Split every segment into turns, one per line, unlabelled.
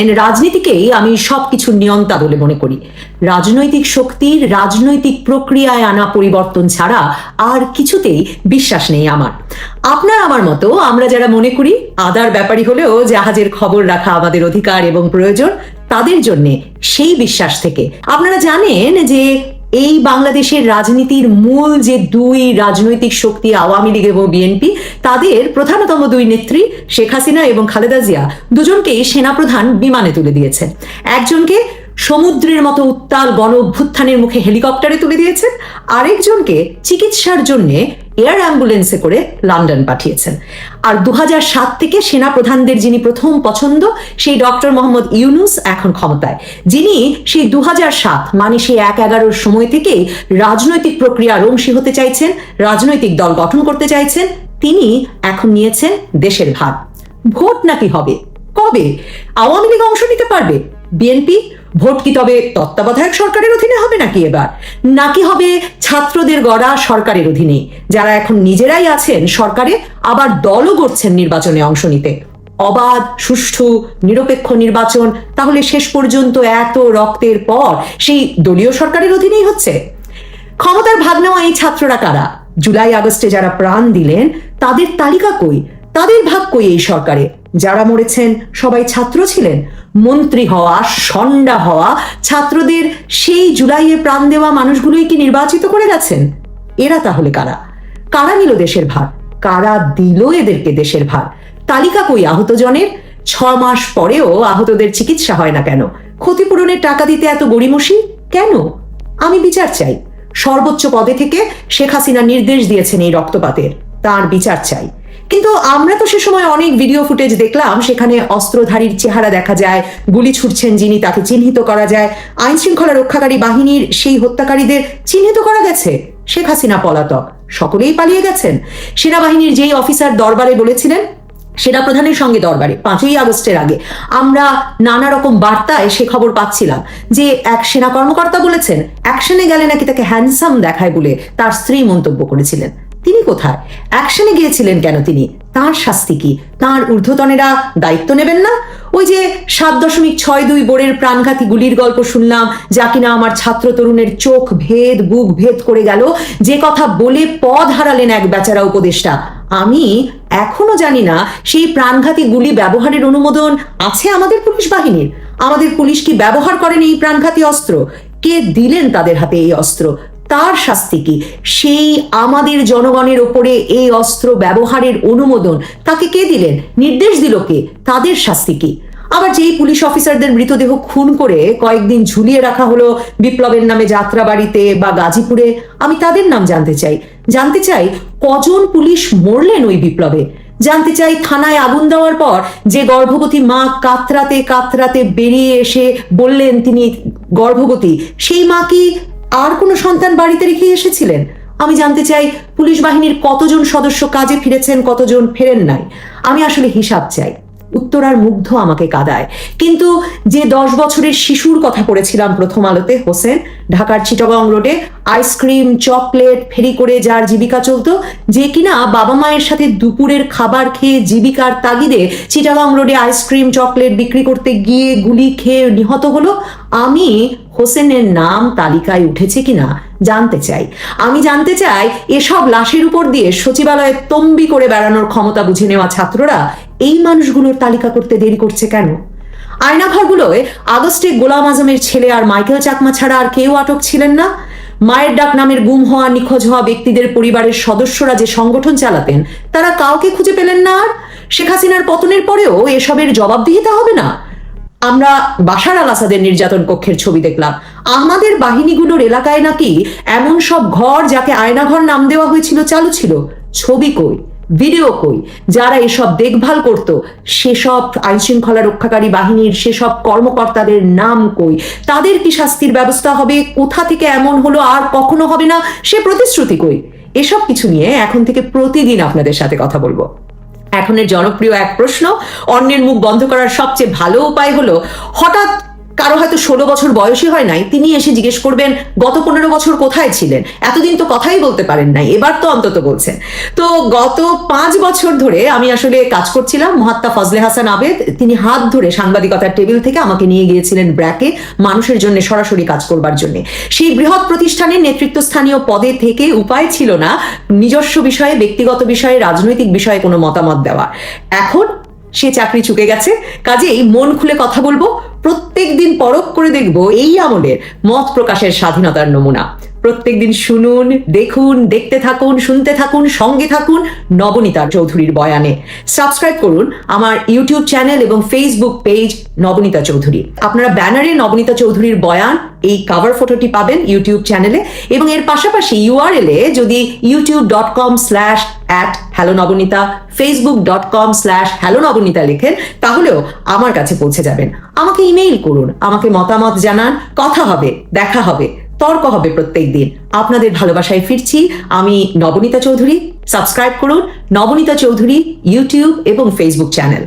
জানেন রাজনীতিকেই আমি সবকিছুর নিয়ন্তা বলে মনে করি। রাজনৈতিক শক্তির রাজনৈতিক প্রক্রিয়ায় আনা পরিবর্তন ছাড়া আর কিছুতেই বিশ্বাস নেই আমার। আপনার আমার মতো আমরা যারা মনে করি, আদার ব্যাপারই হলেও জাহাজের খবর রাখা আমাদের অধিকার এবং প্রয়োজন, তাদের জন্যে সেই বিশ্বাস থেকে। আপনারা জানেন যে এই বাংলাদেশের রাজনীতির মূল যে দুই রাজনৈতিক শক্তি আওয়ামী লীগ এবং বিএনপি, তাদের প্রধানতম দুই নেত্রী শেখ হাসিনা এবং খালেদা জিয়া দুজনকেই সেনাপ্রধান বিমানে তুলে দিয়েছে। একজনকে সমুদ্রের মতো উত্তাল গণ অভ্যুত্থানের মুখে হেলিকপ্টারে তুলে দিয়েছেন। আরেকজনকে চিকিৎসার জন্য এয়ার অ্যাম্বুলেন্সে করে লন্ডন পাঠিয়েছেন। আর দু থেকে সেনা প্রধানদের যিনি প্রথম পছন্দ, সেই ডক্টর মোহাম্মদ ইউনুস এখন ক্ষমতায়। যিনি সেই দু সাত মানে সেই এক এগারোর সময় থেকেই রাজনৈতিক প্রক্রিয়ার অংশী হতে চাইছেন, রাজনৈতিক দল গঠন করতে চাইছেন, তিনি এখন নিয়েছেন দেশের ভাগ ভোট নাকি হবে? কবে? আওয়ামী লীগ অংশ নিতে পারবে? বিএনপি? ভোট কি তবে তত্ত্বাবধায়ক সরকারের অধীনে হবে নাকি এবার? নাকি হবে ছাত্রদের গড়া সরকারের অধীনে? যারা এখন নিজেরাই আছেন সরকারে, আবার দলও গড়ছেন নির্বাচনে অংশ নিতে। অবাধ, সুষ্ঠু, নিরপেক্ষ নির্বাচন, তাহলে শেষ পর্যন্ত এত রক্তের পর সেই দলীয় সরকারের অধীনেই হচ্ছে? ক্ষমতার ভাগ নেওয়া এই ছাত্ররা কারা? জুলাই, আগস্টে যারা প্রাণ দিলেন, তাদের তালিকা কই? তাদের ভাগ কই এই সরকারে? যারা মরেছেন, সবাই ছাত্র ছিলেন? মন্ত্রী হওয়া, সন্ডা হওয়া, ছাত্রদের সেই জুলাইয়ে প্রাণ দেওয়া মানুষগুলোই কি নির্বাচিত করে গেছেন? এরা তাহলে কারা? কারা নিল দেশের ভার? কারা দিল এদেরকে দেশের ভার? তালিকা কই আহত জনের ছ মাস পরেও আহতদের চিকিৎসা হয় না কেন? ক্ষতিপূরণের টাকা দিতে এত গড়িমসি? কেন? আমি বিচার চাই। সর্বোচ্চ পদে থেকে শেখ হাসিনা নির্দেশ দিয়েছেন এই রক্তপাতের। তার বিচার চাই। কিন্তু আমরা তো সে সময় অনেক ভিডিও ফুটেজ দেখলাম, সেখানে অস্ত্রধারীর চেহারা দেখা যায়, গুলি ছুটছেন যিনি তাকে চিহ্নিত করা যায় আইন শৃঙ্খলা রক্ষাকারী বাহিনীর সেই হত্যাকারীদের চিহ্নিত করা গেছে, শেখ হাসিনা পলাতক, সকলেই পালিয়ে গেছেন। সেনাবাহিনীর যেই অফিসার দরবারে বলেছিলেন সেনা প্রধানের সঙ্গে দরবারে, পাঁচই আগস্টের আগে, আমরা নানা রকম বার্তায় সে খবর পাচ্ছিলাম যে এক সেনা কর্মকর্তা বলেছেন, অ্যাকশনে গেলে নাকি তাকে হ্যান্ডসাম দেখায় বলে তার স্ত্রী মন্তব্য করেছিলেন। তিনি কোথায়? অ্যাকশনে গিয়েছিলেন কেন তিনি? তার শাস্তি কি? তার ঊর্ধ্বতনেরা দায়িত্ব নেবেন না? ওই যে সাত দশমিক ছয় দুই বোর্ডের প্রাণঘাতী গুলির গল্প শুনলাম, যা কিনা আমার ছাত্র তরুণের চোখ ভেদ, বুক ভেদ করে গেল। যে কথা বলে পদ হারালেন এক বেচারা উপদেষ্টা। আমি এখনও জানি না সেই প্রাণঘাতী গুলি ব্যবহারের অনুমোদন আছে আমাদের পুলিশ বাহিনীর। আমাদের পুলিশ কি ব্যবহার করেন এই প্রাণঘাতী অস্ত্র? কে দিলেন তাদের হাতে এই অস্ত্র? তার শাস্তি কি? সেই আমাদের জনগণের ওপরে এই অস্ত্র ব্যবহারের অনুমোদন তাকে কে দিলেন? নির্দেশ দিল কে? তাদের শাস্তি কি? আবার যেই পুলিশ অফিসারদের মৃতদেহ খুন করে কয়েকদিন ঝুলিয়ে রাখা হলো বিপ্লবের নামে যাত্রাবাড়িতে বা গাজীপুরে, আমি তাদের নাম জানতে চাই। জানতে চাই কজন পুলিশ মরলেন ওই বিপ্লবে? জানতে চাই থানায় আগুন দেওয়ার পর যে গর্ভবতী মা কাতরাতে কাতরাতে বেরিয়ে এসে বললেন তিনি গর্ভবতী, সেই মা কি আর কোনো সন্তান বাড়িতে রেখে এসেছিলেন? আমি জানতে চাই, পুলিশ বাহিনীর কতজন সদস্য কাজে ফিরেছেন, কতজন ফেরেন নাই? আমি আসলে হিসাব চাই। উত্তরার মুগ্ধ আমাকে কাদায়। কিন্তু যে দশ বছরের শিশুর কথা পড়েছিলাম প্রথম আলোতে, হোসেন, ঢাকার চিটাগং রোডে আইসক্রিম চকলেট ফেরি করে যার জীবিকা চলতো, যে কিনা বাবা মায়ের সাথে দুপুরের খাবার খেয়ে জীবিকার তাগিদে চিটাগং রোডে আইসক্রিম চকলেট বিক্রি করতে গিয়ে গুলি খেয়ে নিহত হলো, আমি হোসেনের নাম তালিকায় উঠেছে কিনা জানতে চাই। আমি জানতে চাই, এসব লাশের উপর দিয়ে সচিবালয়ে তম্বি করে বেড়ানোর ক্ষমতা বুঝে নেওয়া ছাত্ররা এই মানুষগুলোর তালিকা করতে দেরি করছে কেন? আয়নাঘরগুলোয় আগস্টে গোলাম আজমের ছেলে আর মাইকেল চাকমা ছাড়া আর কেউ আটক ছিলেন না? মায়ের ডাক নামের গুম হওয়া, নিখোঁজ হওয়া ব্যক্তিদের পরিবারের সদস্যরা যে সংগঠন চালাতেন, তারা কাউকে খুঁজে পেলেন না আর? শেখ হাসিনার পতনের পরেও এসবের জবাবদিহিতা হবে না? আমরা বাশার আল আসাদের নির্যাতন কক্ষের ছবি দেখলাম। আমাদের বাহিনীগুলোর এলাকায় নাকি এমন সব ঘর যাকে আয়নাঘর নাম দেওয়া হয়েছিল, চালু ছিল। ছবি কই? ভিডিও কই, যারা এসব দেখভাল করত, সেসব আইন শৃঙ্খলা রক্ষাকারী বাহিনীর সেসব কর্মকর্তাদের নাম কই, তাদের কি শাস্তির ব্যবস্থা হবে, কোথা থেকে এমন হলো, আর কখনো হবে না, সে প্রতিশ্রুতি কই? এসব কিছু নিয়ে এখন থেকে প্রতিদিন আপনাদের সাথে কথা বলব। এখনের জনপ্রিয় এক প্রশ্ন, অন্যের মুখ বন্ধ করার সবচেয়ে ভালো উপায় হলো, হঠাৎ কারও হয়তো ষোলো বছর বয়সী হয় নাই, তিনি এসে জিজ্ঞেস করবেন, গত পনেরো বছর কোথায় ছিলেন? এতদিন তো কথাই বলতে পারেন নাই, এবার তো অন্তত বলছেন। তো গত পাঁচ বছর ধরে আমি আসলে কাজ করছিলাম, মহাত্মা ফজলে হাসান আবেদ, তিনি হাত ধরে সাংবাদিকতার টেবিল থেকে আমাকে নিয়ে গিয়েছিলেন ব্র্যাকে, মানুষের জন্য সরাসরি কাজ করবার জন্য। সেই বৃহৎ প্রতিষ্ঠানের নেতৃত্বস্থানীয় পদে থেকে উপায় ছিল না, নিজস্ব বিষয়ে, ব্যক্তিগত বিষয়ে, রাজনৈতিক বিষয়ে কোনো মতামত দেওয়া এখন সে চাকরি চুকে গেছে, কাজেই মন খুলে কথা বলব প্রত্যেক দিন পরখ করে দেখব এই আমলের মত প্রকাশের স্বাধীনতার নমুনা। প্রত্যেক দিন শুনুন, দেখুন, দেখতে থাকুন, শুনতে থাকুন, সঙ্গে থাকুন নবনীতা চৌধুরীর বয়ানে। সাবস্ক্রাইব করুন আমার ইউটিউব চ্যানেল এবং ফেসবুক পেজ নবনীতা চৌধুরী। আপনারা ব্যানারে নবনীতা চৌধুরীর বয়ান, এই কাভার ফটোটি পাবেন ইউটিউব চ্যানেলে এবং এর পাশাপাশি ইউআরএল এ যদি YouTube dot com slash at hello Nabanita Facebook dot com slash hello Nabanita লেখেন, তাহলেও আমার কাছে পৌঁছে যাবেন। আমাকে ইমেইল করুন, আমাকে মতামত জানান, কথা হবে, দেখা হবে। তর্ক হবে প্রত্যেক দিন। আপনাদের ভালোবাসায় ফিরছি। আমি নবনীতা চৌধুরী। সাবস্ক্রাইব করুন নবনীতা চৌধুরী ইউটিউব এবং ফেসবুক চ্যানেল।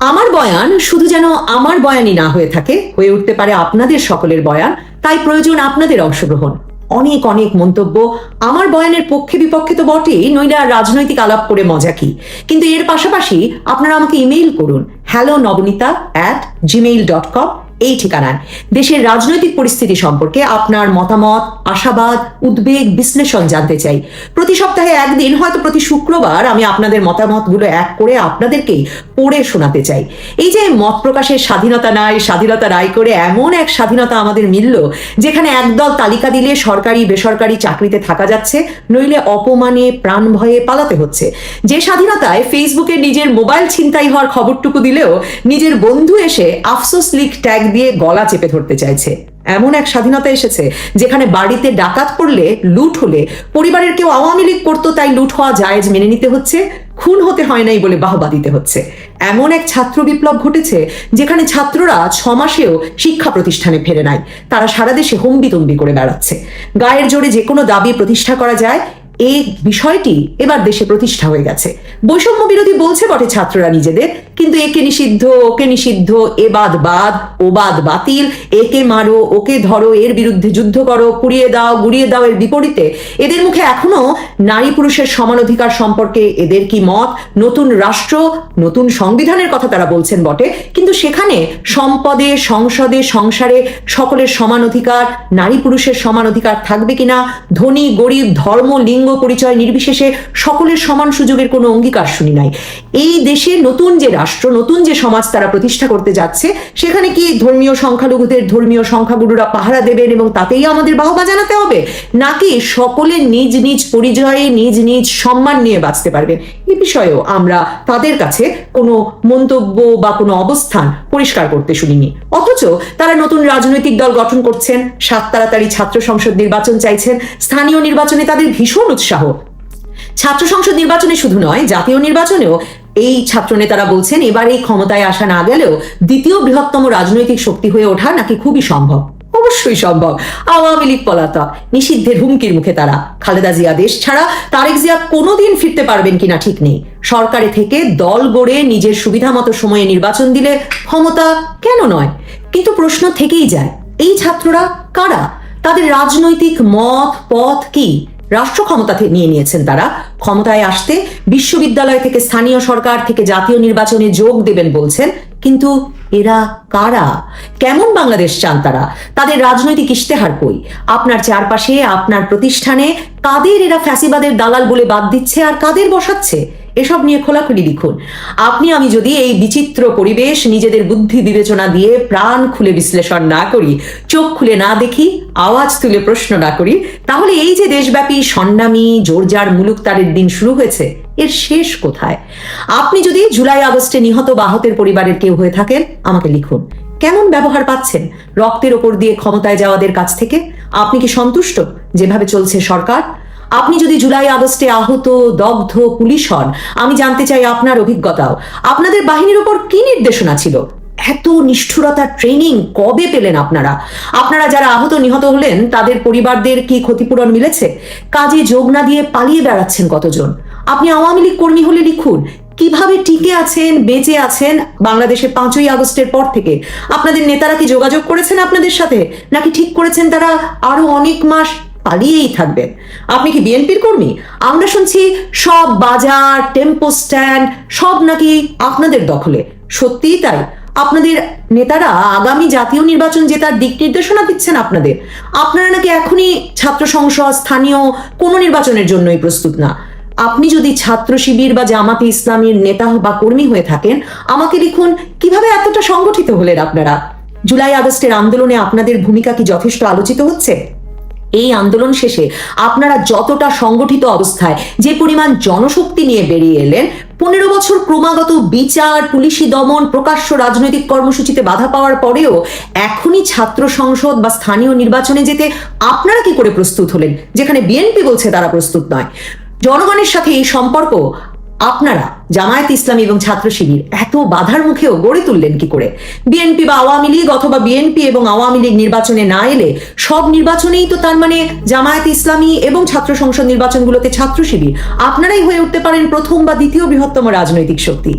আমার বয়ান শুধু যেন আমার বয়ানই না হয়ে থাকে, হয়ে উঠতে পারে আপনাদের সকলের বয়ান। তাই প্রয়োজন আপনাদের অংশগ্রহণ। অনেক অনেক মন্তব্য। আমার বয়ানের পক্ষে বিপক্ষে তো বটেই, নইলে রাজনৈতিক আলাপ করে মজা কি? কিন্তু এর পাশাপাশি আপনারা আমাকে ইমেইল করুন hello Nabanita at Gmail dot com এই ঠিকানায়। দেশের রাজনৈতিক পরিস্থিতি সম্পর্কে আপনার মতামত, আশাবাদ, উদ্বেগ, বিশ্লেষণ জানতে চাই। প্রতি সপ্তাহে একদিন, হয়তো প্রতি শুক্রবার আমি আপনাদের মতামতগুলো এক করে আপনাদেরকেই পড়ে শোনাতে চাই। এই যে মত প্রকাশের স্বাধীনতা নাই, স্বাধীনতা রায় করে এমন এক স্বাধীনতা আমাদের মিলল, যেখানে একদল তালিকা দিলে সরকারি, বেসরকারি চাকরিতে থাকা যাচ্ছে, নইলে অপমানে, প্রাণ ভয়ে পালাতে হচ্ছে। যে স্বাধীনতায় ফেসবুকে নিজের মোবাইল ছিনতাই হওয়ার খবরটুকু দিলেও নিজের বন্ধু এসে আফসোস লিগ ট্যাগ দিয়ে গলা চেপে ধরতে চাইছে। এমন এক স্বাধীনতা এসেছে, যেখানে বাড়িতে ডাকাত পড়লে, লুট হলে, পরিবারের কেউ আওয়ামী লীগ করতো, তাই লুট হওয়া জায়েজ মেনে নিতে হচ্ছে, খুন হতে হয় নাই বলে বাহবা দিতে হচ্ছে। এমন এক ছাত্র বিপ্লব ঘটেছে, যেখানে ছাত্ররা ছ মাসেও শিক্ষা প্রতিষ্ঠানে ফেরে নাই। তারা সারা দেশে হম্বিতম্বি করে বেড়াচ্ছে। গায়ের জোরে যে কোনো দাবি প্রতিষ্ঠা করা যায় এই বিষয়টি এবার দেশে প্রতিষ্ঠা হয়ে গেছে। বৈষম্য বিরোধী বলছে বটে ছাত্ররা নিজেদের, কিন্তু একে নিষিদ্ধ, ওকে নিষিদ্ধ, এ বাদ বাদ, ও বাদ বাতিল, একে মারো, ওকে ধরো, এর বিরুদ্ধে যুদ্ধ করো পুড়িয়ে দাও, গুড়িয়ে দাও এর বিপরীতে। এদের মুখে এখনও নারী পুরুষের সমান অধিকার সম্পর্কে এদের কি মত? নতুন রাষ্ট্র, নতুন সংবিধানের কথা তারা বলছেন বটে, কিন্তু সেখানে সম্পদে, সংসদে, সংসারে সকলের সমান অধিকার, নারী পুরুষের সমান অধিকার থাকবে কিনা? ধনী, গরিব, ধর্ম, লিঙ্গ পরিচয় নির্বিশেষে সকলের সমান সুযোগের কোনো অঙ্গীকার শুনি নাই। এই দেশে নতুন যে রাষ্ট্র, নতুন যে সমাজ তারা প্রতিষ্ঠা করতে যাচ্ছে, সেখানে কি ধর্মীয় সংখ্যালঘুদের ধর্মীয় সংখ্যাগুরুরা পাহারা দেবেন এবং তাতেই আমাদের বাহবা জানাতে হবে? নাকি সকলে নিজ নিজ পরিচয়ে, নিজ নিজ সম্মান নিয়ে বাঁচতে পারবেন? এ বিষয়েও আমরা তাদের কাছে কোনো মন্তব্য বা কোনো অবস্থান পরিষ্কার করতে শুনিনি। অথচ তারা নতুন রাজনৈতিক দল গঠন করছেন, সাত তাড়াতাড়ি ছাত্র সংসদ নির্বাচন চাইছেন, স্থানীয় নির্বাচনে তাদের ভীষণ উৎসাহ ছাত্র সংসদ নির্বাচনে শুধু নয়, জাতীয় নির্বাচনেও এই ছাত্র নেতারা বলছেন, এবার এই ক্ষমতায় আসা না গেলেও দ্বিতীয় বৃহত্তম রাজনৈতিক শক্তি হয়ে ওঠা নাকি খুবই সম্ভব? অবশ্যই সম্ভব। আওয়ামী লীগ পলাতক, নিষিদ্ধের হুমকির মুখে তারা। খালেদা জিয়া দেশ ছাড়া তারেক জিয়া কোনোদিন ফিরতে পারবেন কিনা ঠিক নেই। সরকারে থেকে দল গড়ে নিজের সুবিধা মতো সময়ে নির্বাচন দিলে ক্ষমতা কেন নয়? কিন্তু প্রশ্ন থেকেই যায়, এই ছাত্ররা কারা? তাদের রাজনৈতিক মত, পথ কি? রাষ্ট্র ক্ষমতা নিয়ে নিয়েছেন তারা। ক্ষমতায় আসতে বিশ্ববিদ্যালয় থেকে স্থানীয় সরকার থেকে জাতীয় নির্বাচনে যোগ দেবেন বলছেন। কিন্তু এরা কারা? কেমন বাংলাদেশ চান তারা? তাদের রাজনৈতিক ইশতেহার কই? আপনার চারপাশে, আপনার প্রতিষ্ঠানে কাদের এরা ফ্যাসিবাদের দালাল বলে বাদ দিচ্ছে আর কাদের বসাচ্ছে? এসব নিয়ে খোলাখুলি লিখুন। আপনি, আমি যদি এই বিচিত্র পরিবেশ নিজেদের বুদ্ধি বিবেচনা দিয়ে প্রাণ খুলে বিশ্লেষণ না করি, চোখ খুলে না দেখি, আওয়াজ তুলে প্রশ্ন না করি, তাহলে এই যে দেশব্যাপী সন্নামি, জোরজার মুলুকতারের দিন শুরু হয়েছে, এর শেষ কোথায়? আপনি যদি জুলাই আগস্টে নিহত বাহতের পরিবারের কেউ হয়ে থাকেন, আমাকে লিখুন। কেমন ব্যবহার পাচ্ছেন রক্তের ওপর দিয়ে ক্ষমতায় যাওয়াদের কাছ থেকে? আপনি কি সন্তুষ্ট? যেভাবে চলছে সরকার আপনি যদি জুলাই আগস্টে আহত, দগ্ধ পুলিশ হন, আমি জানতে চাই আপনার অভিজ্ঞতাও। আপনাদের বাহিনীর ওপর কি নির্দেশনা ছিল? এত নিষ্ঠুরতার ট্রেনিং কবে পেলেন আপনারা? আপনারা যারা আহত নিহত হলেন, তাদের পরিবারদের কি ক্ষতিপূরণ মিলেছে? কাজে যোগ না দিয়ে পালিয়ে বেড়াচ্ছেন কতজন? আপনি আওয়ামী লীগ কর্মী হলে লিখুন, কীভাবে টিকে আছেন, বেঁচে আছেন বাংলাদেশে পাঁচই আগস্টের পর থেকে? আপনাদের নেতারা কি যোগাযোগ করেছেন আপনাদের সাথে? নাকি ঠিক করেছেন তারা আরও অনেক মাস পালিয়েই থাকবে আপনি কি বিএনপির কর্মী? আমরা শুনছি সব বাজার, টেম্পো স্ট্যান্ড, সব নাকি আপনাদের দখলে। সত্যিই তাই। আপনাদের নেতারা আগামী জাতীয় নির্বাচন জেতার দিক নির্দেশনা দিচ্ছেন আপনাদের। আপনারা নাকি এখনই ছাত্র সংসদ, স্থানীয় কোনো নির্বাচনের জন্যই প্রস্তুত না। আপনি যদি ছাত্র শিবির বা জামাতে ইসলামীর নেতা বা কর্মী হয়ে থাকেন, আমাকে লিখুন, কীভাবে এতটা সংগঠিত হলেন আপনারা? জুলাই আগস্টের আন্দোলনে আপনাদের ভূমিকা কি যথেষ্ট আলোচিত হচ্ছে? এই আন্দোলন শেষে আপনারা যতটা সংগঠিত অবস্থায় যে পরিমাণ জনশক্তি নিয়ে বেরিয়ে এলেন, পনেরো বছর ক্রমাগত বিচার, পুলিশি দমন, প্রকাশ্য রাজনৈতিক কর্মসূচিতে বাধা পাওয়ার পরেও এখনই ছাত্র সংসদ বা স্থানীয় নির্বাচনে যেতে আপনারা কি করে প্রস্তুত হলেন? যেখানে বিএনপি বলছে তারা প্রস্তুত নয়। জনগণের সাথে এই সম্পর্ক আপনারা জামায়াত ইসলামী এবং ছাত্র শিবির এত বাধার মুখেও গড়ে তুললেন কি করে? বিএনপি বা আওয়ামী লীগ অথবা বিএনপি এবং আওয়ামী লীগ নির্বাচনে না এলে সব নির্বাচনেই তো তার মানে জামায়াত ইসলামী এবং ছাত্র সংসদ নির্বাচনগুলোতে ছাত্র শিবির। আপনারাই হয়ে উঠতে পারেন প্রথম বা দ্বিতীয় বৃহত্তম রাজনৈতিক শক্তি।